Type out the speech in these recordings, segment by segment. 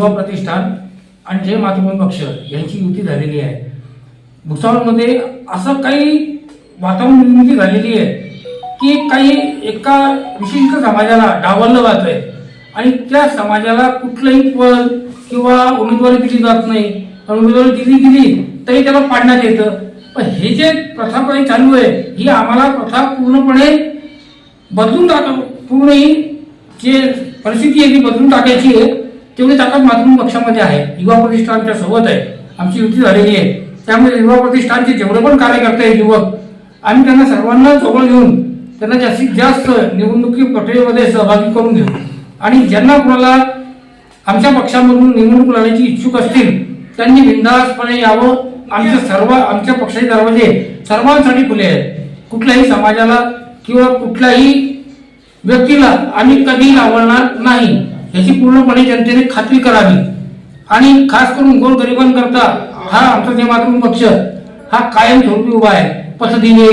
युवा प्रतिष्ठान आणि जय मातृभूमी पक्ष यांची युती झालेली आहे. भुसावळमध्ये असं काही वातावरण निर्मिती झालेली आहे की काही एका विशिष्ट समाजाला डावललं जात आहे आणि त्या समाजाला कुठलंही पद किंवा उमेदवारी दिली जात नाही. उमेदवारी दिली गेली तरी त्याला पाडण्यात येतं. पण हे जे प्रथा काही चालू आहे ही आम्हाला प्रथा पूर्णपणे बदलून टाक पूर्ण ही जे परिस्थिती आहे ती बदलून टाकायची आहे. तेवढी ताकद माध्यम पक्षामध्ये आहे. युवा प्रतिष्ठानच्या सोबत आहे. आमची युती झालेली आहे. त्यामुळे युवा प्रतिष्ठानचे जेवढे पण कार्यकर्ते आहेत युवक आम्ही त्यांना सर्वांना जवळ घेऊन त्यांना जास्तीत जास्त निवडणुकी प्रक्रियेमध्ये सहभागी करून घेऊ. आणि ज्यांना कोणाला आमच्या पक्षामधून निवडणूक लढण्याची इच्छुक असतील त्यांनी बिंदासपणे यावं. आमच्या सर्व आमच्या पक्षाचे दरवाजे सर्वांसाठी खुले आहेत. कुठल्याही समाजाला किंवा कुठल्याही व्यक्तीला आम्ही कधी आवडणार नाही. याची पूर्णपणे जनतेने खात्री करावी. आणि खास करून गोरगरिबांकरता हा आमचा जे मातृभूमी पक्ष हा कायम स्वरूपी उभा आहे. पथदिवे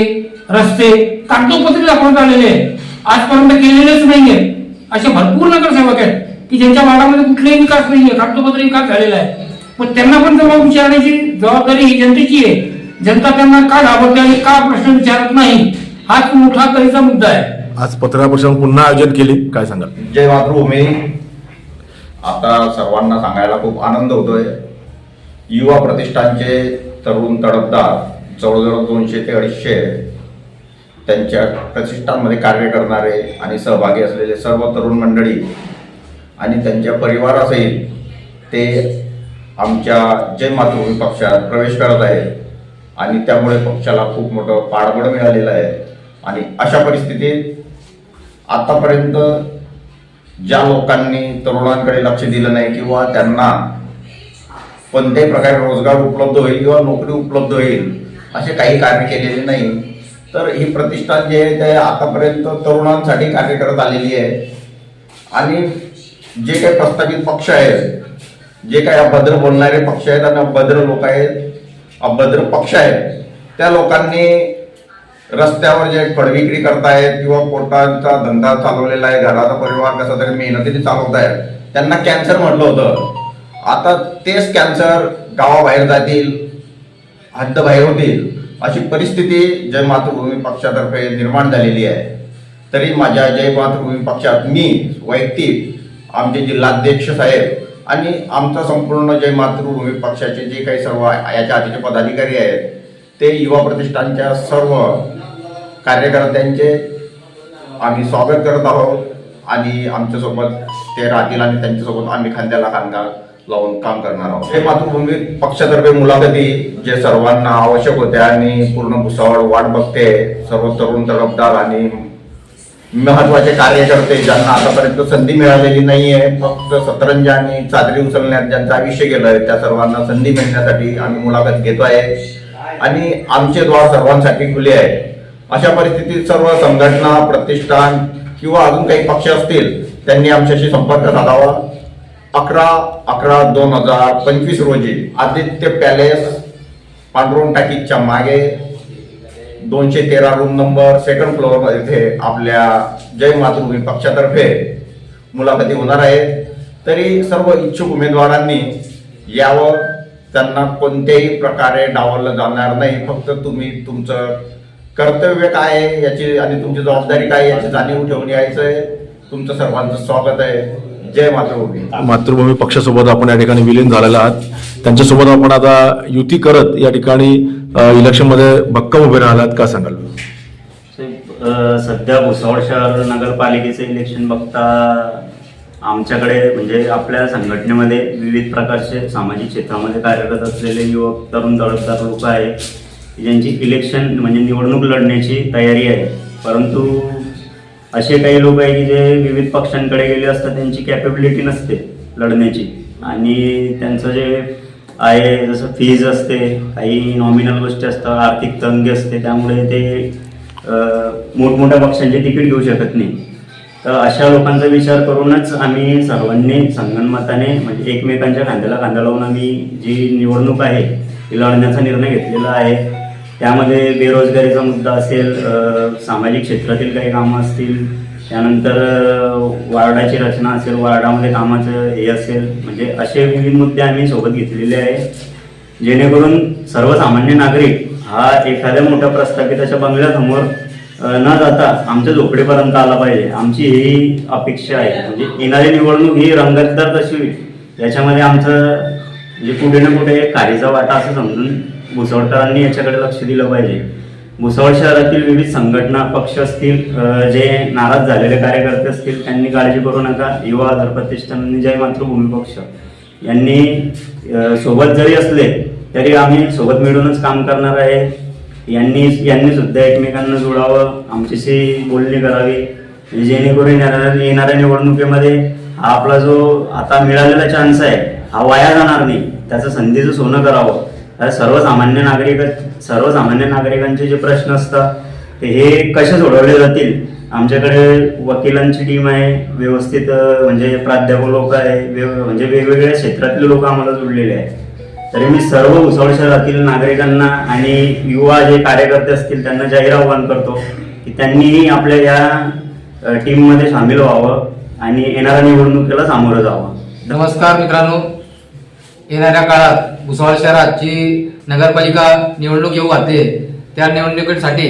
रस्ते कागदोपत्री दाखवण्यात आलेले आहे आजपर्यंत केलेलेच नाहीये. असे भरपूर नगरसेवक आहेत की ज्यांच्या वार्डामध्ये कुठलाही विकास नाहीये. कागदोपत्री विकास झालेला आहे. पण त्यांना पण जबाब विचारण्याची जबाबदारी ही जनतेची आहे. जनता त्यांना का घाबरते आणि का प्रश्न विचारत नाही हाच मोठा तरीचा मुद्दा आहे. आज पत्रकार परिषद पुन्हा आयोजन केली. काय सांगाल? जय मातृभूमी आता सर्वांना सांगायला खूप आनंद होतोय. युवा प्रतिष्ठानचे तरुण तडफदार जवळजवळ दोनशे ते अडीचशे त्यांच्या प्रतिष्ठानमध्ये कार्य करणारे आणि सहभागी असलेले सर्व तरुण मंडळी आणि त्यांच्या परिवारासहित ते आमच्या जय मातृभूमी पक्षात प्रवेश करत आहेत आणि त्यामुळे पक्षाला खूप मोठं पाठबळ मिळालेलं आहे. आणि अशा परिस्थितीत आतापर्यंत ज्या लोकांनी तरुणांकडे लक्ष दिलं नाही किंवा त्यांना कोणत्याही प्रकारे रोजगार उपलब्ध होईल किंवा नोकरी उपलब्ध होईल असे काही कार्य केलेले नाही. तर ही प्रतिष्ठान जे आहे ते आतापर्यंत तरुणांसाठी कार्य करत आलेली आहे. आणि जे काही प्रस्तावित पक्ष आहेत जे काही अभद्र बोलणारे पक्ष आहेत आणि अभद्र लोक आहेत अभद्र पक्ष आहेत त्या लोकांनी रस्त्यावर जे फळविक्री करतायत किंवा पोटाचा धंदा चालवलेला आहे घराचा परिवार कसा तरी मेहनतीने चालवतायत त्यांना कॅन्सर म्हटलं होतं. आता तेच कॅन्सर गावाबाहेर जातील हद्दबाहेर होतील अशी परिस्थिती जय मातृभूमी पक्षातर्फे निर्माण झालेली आहे. तरी माझ्या जय मातृभूमी पक्षात मी वैयक्तिक आमचे जिल्हाध्यक्ष साहेब आणि आमचा संपूर्ण जय मातृभूमी पक्षाचे जे काही सर्व याच्या आधीचे पदाधिकारी आहेत ते युवा प्रतिष्ठानच्या सर्व कार्यकर्त्यांचे आम्ही स्वागत करत आहोत. आणि आमच्यासोबत ते राहतील आणि त्यांच्यासोबत आम्ही खांद्याला खांदा लावून काम करणार आहोत. हे मातृभूमी पक्षातर्फे मुलाखती जे सर्वांना आवश्यक होत्या आणि पूर्ण भुसावळ वाट बघते सर्व तरुण तडफदार आणि महत्त्वाचे कार्यकर्ते ज्यांना आतापर्यंत संधी मिळालेली नाहीये फक्त सतरंजी आणि चादरी उचलण्यात ज्यांचं आयुष्य गेलंय त्या सर्वांना संधी मिळण्यासाठी आम्ही मुलाखत घेतो आहे आणि आमचे द्वार सर्वांसाठी खुले आहे अशा परिस्थितीत सर्व संघटना प्रतिष्ठान किंवा अजून काही पक्ष असतील त्यांनी आमच्याशी संपर्क साधावा. अकरा अकरा दोन हजार पंचवीस रोजी आदित्य पॅलेस पांडुरंग टाकीच्या मागे दोनशे तेरा रूम नंबर सेकंड फ्लोअर इथे आपल्या जय मातृभूमी पक्षातर्फे मुलाखती होणार आहेत. तरी सर्व इच्छुक उमेदवारांनी यावं. त्यांना कोणत्याही प्रकारे डावललं जाणार नाही. फक्त तुम्ही तुमचं कर्तव्य काय आहे याची आणि तुमची जबाबदारी काय याची जाणीव ठेवून यायचं आहे तुमचं सर्वांचं स्वागत आहे. जय मातृभूमी. मातृभूमी पक्षासोबत आपण या ठिकाणी विलीन झालेला आहात. त्यांच्यासोबत आपण आता युती करत या ठिकाणी इलेक्शनमध्ये भक्कम उभे राहिलात. का सांगाल? सध्या भुसावळ शहर नगरपालिकेचं इलेक्शन बघता आमच्याकडे म्हणजे आपल्या संघटनेमध्ये विविध प्रकारचे सामाजिक क्षेत्रामध्ये कार्यरत असलेले युवक तरुण दळपदार लोक आहेत. ज्यांची इलेक्शन म्हणजे निवडणूक लढण्याची तयारी आहे. परंतु असे काही लोक आहे की जे विविध पक्षांकडे गेले असतात त्यांची कॅपेबिलिटी नसते लढण्याची. आणि त्यांचं जे आहे जसं फीज असते काही नॉमिनल गोष्टी असतात आर्थिक तंगी असते त्यामुळे ते मोठमोठ्या पक्षांचे तिकीट घेऊ शकत नाही. तर अशा लोकांचा विचार करूनच आम्ही सर्वांनी संगणमताने म्हणजे एकमेकांच्या खांद्याला खांदा लावून आम्ही जी निवडणूक आहे ती लढण्याचा निर्णय घेतलेला आहे. त्यामध्ये बेरोजगारीचा मुद्दा असेल सामाजिक क्षेत्रातील काही कामं असतील त्यानंतर वार्डाची रचना असेल वार्डामध्ये कामाचं हे असेल म्हणजे असे विविध मुद्दे आम्ही सोबत घेतलेले आहे. जेणेकरून सर्वसामान्य नागरिक हा एखाद्या मोठ्या प्रस्थापिताच्या बंगल्यासमोर न जाता आमच्या झोपडीपर्यंत आला पाहिजे. आमची ही अपेक्षा आहे. म्हणजे येणारी निवडणूक ही रंगतदार तशी होईल. याच्यामध्ये आमचं म्हणजे कुठे ना कुठे एक कार्यचा वाटा असं समजून भुसवडकरांनी याच्याकडे लक्ष दिलं पाहिजे. भुसावळ शहरातील विविध संघटना पक्ष असतील जे नाराज झालेले कार्यकर्ते असतील त्यांनी काळजी करू नका. युवा आधार प्रतिष्ठान आणि जय मातृभूमी पक्ष यांनी सोबत जरी असले तरी आम्ही सोबत मिळूनच काम करणार आहे. यांनी यांनी सुद्धा एकमेकांना जोडावं आमच्याशी बोलणी करावी. जेणेकरून येणाऱ्या येणाऱ्या निवडणुकीमध्ये हा आपला जो आता मिळालेला चान्स आहे हा वाया जाणार नाही. त्याचं संधीचं सोनं करावं. तर सर्वसामान्य नागरिक सर्वसामान्य नागरिकांचे जे प्रश्न असतात ते हे कसे सोडवले जातील? आमच्याकडे वकिलांची टीम आहे व्यवस्थित म्हणजे प्राध्यापक लोक आहे वे म्हणजे वेगवेगळ्या क्षेत्रातले लोक आम्हाला जोडलेले आहे तरी मी सर्व भुसावळ शहरातील नागरिकांना आणि युवा जे कार्यकर्ते असतील त्यांना जाहीर आव्हान करतो की त्यांनीही आपल्या या टीममध्ये सामील व्हावं आणि येणाऱ्या निवडणुकीला सामोरं जावं. नमस्कार मित्रांनो. येणाऱ्या काळात भुसावळ शहरात जी नगरपालिका निवडणूक येऊ घातली आहे, त्या निवडणुकीसाठी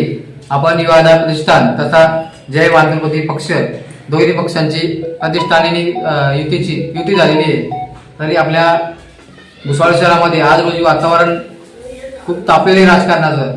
आपण युवा आधार प्रतिष्ठान तथा जय मातृपती पक्ष दोन्ही पक्षांची प्रतिष्ठानाने युतीची युती झालेली आहे. तरी आपल्या भुसावळ शहरामध्ये आज रोजी वातावरण खूप तापलेले राजकारणाचं.